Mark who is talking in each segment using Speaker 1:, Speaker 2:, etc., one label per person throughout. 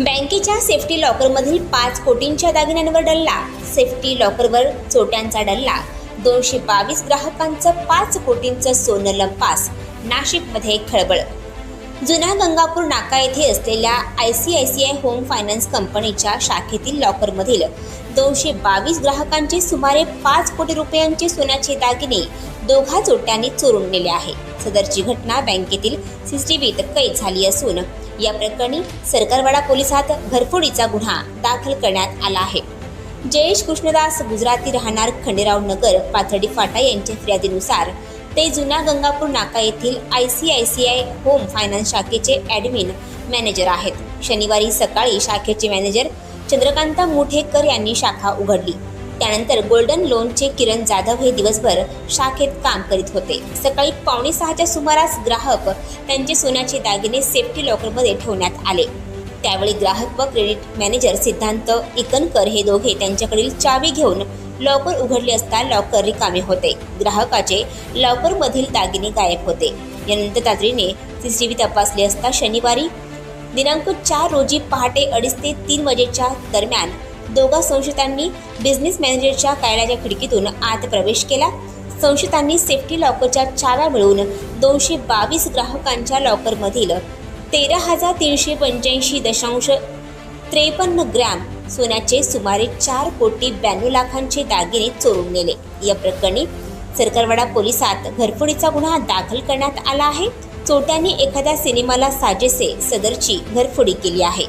Speaker 1: बँकेच्या सेफ्टी लॉकरमधील पाच कोटींच्या दागिन्यांवर डल्ला. सेफ्टी लॉकरवर चोट्यांचा डल्ला. दोनशे बावीस ग्राहकांचं पाच कोटींचं सोनं लंपास. नाशिकमध्ये खळबळ. जुन्या गंगापूर नाका येथे असलेल्या I C I C I home finance कंपनीच्या शाखेतील लॉकरमधील दोनशे बावीस ग्राहकांचे सुमारे पाच कोटी रुपयांचे सोन्याचे दागिने दोघा चोट्यांनी चोरून नेले आहे. सदरची घटना बँकेतील सीसीटीव्हीत कैद झाली असून या प्रकरणी सरकारवाडा पोलिसात घरफोडीचा गुन्हा दाखल करण्यात आला आहे. जयेश कृष्णदास गुजराती राहणार खंडेराव नगर पाथर्डी फाटा यांच्या फिर्यादीनुसार ते जुन्या गंगापूर नाका येथील I C I C I home finance शाखेचे ॲडमिन मॅनेजर आहेत. शनिवारी सकाळी शाखेचे मॅनेजर चंद्रकांत मुठेकर यांनी शाखा उघडली. त्यानंतर गोल्डन लोनचे किरण जाधव हे दिवसभर शाखेत काम करीत होते. सकाळी पावणे सहाच्या सुमारास ग्राहक त्यांचे सोन्याचे दागिने सेफ्टी लॉकरमध्ये ठेवण्यात आले. त्यावेळी ग्राहक व क्रेडिट मॅनेजर सिद्धांत इकनकर हे दोघे त्यांच्याकडील चावी घेऊन लॉकर उघडले असता लॉकर रिकामे होते. ग्राहकाचे लॉकरमधील दागिने गायब होते. यानंतर तातडीने सीसीटीव्ही तपासले असता शनिवारी दिनांक चार रोजी पहाटे अडीच ते तीन वाजेच्या दरम्यान दोघा संशयितांनी बिझनेस मॅनेजरच्या कार्यालयाच्या खिडकीतून आत प्रवेश केला. संशयितांनी सेफ्टी लॉकरच्या चाव्या मिळवून दोनशे बावीस ग्राहकांच्या लॉकरमधील तेरा हजार तीनशे पंच्याऐंशी दशांश त्रेपन्न ग्रॅम सोन्याचे सुमारे चार कोटी ब्याण्णव लाखांचे दागिने चोरून नेले. या प्रकरणी सरकारवाडा पोलिसात घरफोडीचा गुन्हा दाखल करण्यात आला आहे. चोट्यांनी एखाद्या सिनेमाला साजेसे सदरची घरफोडी केली आहे.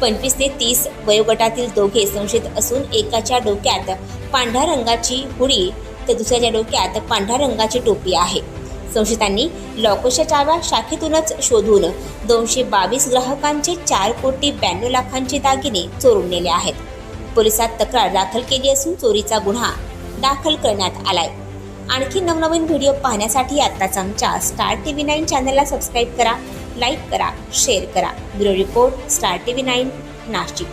Speaker 1: पंचवीस ते तीस वयोगटातील दोघे संशयित असून एकाच्या डोक्यात पांढऱ्या रंगाची हुडी तर दुसऱ्याच्या डोक्यात पांढऱ्या रंगाची टोपी आहे. संशयितांनी लॉकरच्या चाव्या शाखेतूनच शोधून दोनशे बावीस ग्राहकांचे चार कोटी ब्याण्णव लाखांचे दागिने चोरून नेले आहेत. पोलिसात तक्रार दाखल केली असून चोरीचा गुन्हा दाखल करण्यात आलाय. आणखी नवनवीन व्हिडिओ पाहण्यासाठी आत्ताच आमच्या स्टार टी व्ही नाईन चॅनलला सबस्क्राईब करा लाईक करा शेअर करा. Bureau report star T V nine Nashik.